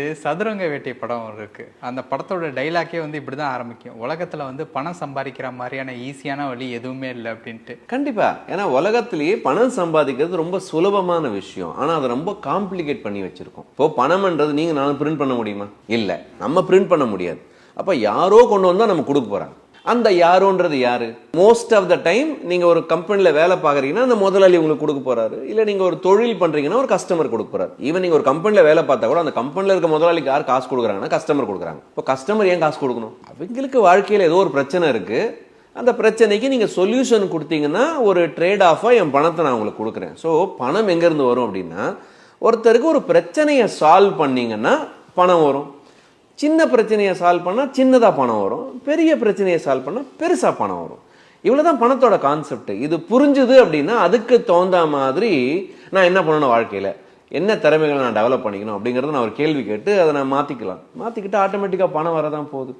இது சதுரங்க வேட்டை படம் ஒரு இருக்கு. அந்த படத்தோட டைலாக்கே வந்து இப்படி தான் ஆரம்பிக்கும். உலகத்தில் வந்து பணம் சம்பாதிக்கிற மாதிரியான ஈஸியான வழி எதுவுமே இல்லை அப்படின்ட்டு. கண்டிப்பா. ஏன்னா உலகத்திலேயே பணம் சம்பாதிக்கிறது ரொம்ப சுலபமான விஷயம். ஆனால் அதை ரொம்ப காம்ப்ளிகேட் பண்ணி வச்சிருக்கோம். இப்போ பணம்ன்றது நீங்கள் நானும் பிரிண்ட் பண்ண முடியுமா? இல்லை. நம்ம பிரிண்ட் பண்ண முடியாது. அப்போ யாரோ கொண்டு வந்தால் நம்ம கொடுக்க போகிறாங்க அந்த யாரோன்றது யாரு? மோஸ்ட் ஆஃப் த டைம் நீங்க ஒரு கம்பெனில வேலை பார்க்குறீங்கன்னா அந்த முதலாளி உங்களுக்கு கொடுக்க போறாரு. இல்ல நீங்க ஒரு தொழில் பண்றீங்கன்னா ஒரு கஸ்டமர் கொடுக்க போறாரு. ஈவன் நீங்க ஒரு கம்பெனில வேலை பார்த்தா கூட அந்த கம்பெனில இருக்க முதலாளிக்கு யார் காசு கொடுக்குறாங்கன்னா கஸ்டமர் கொடுக்குறாங்க. இப்போ கஸ்டமர் ஏன் காசு கொடுக்கணும்? அவங்களுக்கு வாழ்க்கையில ஏதோ ஒரு பிரச்சனை இருக்கு. அந்த பிரச்சனைக்கு நீங்கள் சொல்யூஷன் கொடுத்தீங்கன்னா ஒரு ட்ரேட் ஆஃபாக என் பணத்தை நான் உங்களுக்கு கொடுக்குறேன். ஸோ பணம் எங்கேருந்து வரும் அப்படின்னா ஒருத்தருக்கு ஒரு பிரச்சனையை சால்வ் பண்ணீங்கன்னா பணம் வரும். சின்ன பிரச்சனையை சால்வ் பண்ணால் சின்னதாக பணம் வரும். பெரிய பிரச்சனையை சால்வ் பண்ணால் பெருசாக பணம் வரும். இவ்வளோ தான் பணத்தோட கான்செப்ட் இது புரிஞ்சுது அப்படின்னா அதுக்கு தகுந்த மாதிரி நான் என்ன பண்ணணும் வாழ்க்கையில்? என்ன திறமைகளை நான் டெவலப் பண்ணிக்கணும் அப்படிங்கிறத நான் ஒரு கேள்வி கேட்டு அதை நான் மாற்றிக்கலாம் மாற்றிக்கிட்டு ஆட்டோமேட்டிக்காக பணம் வரதான் போகுது.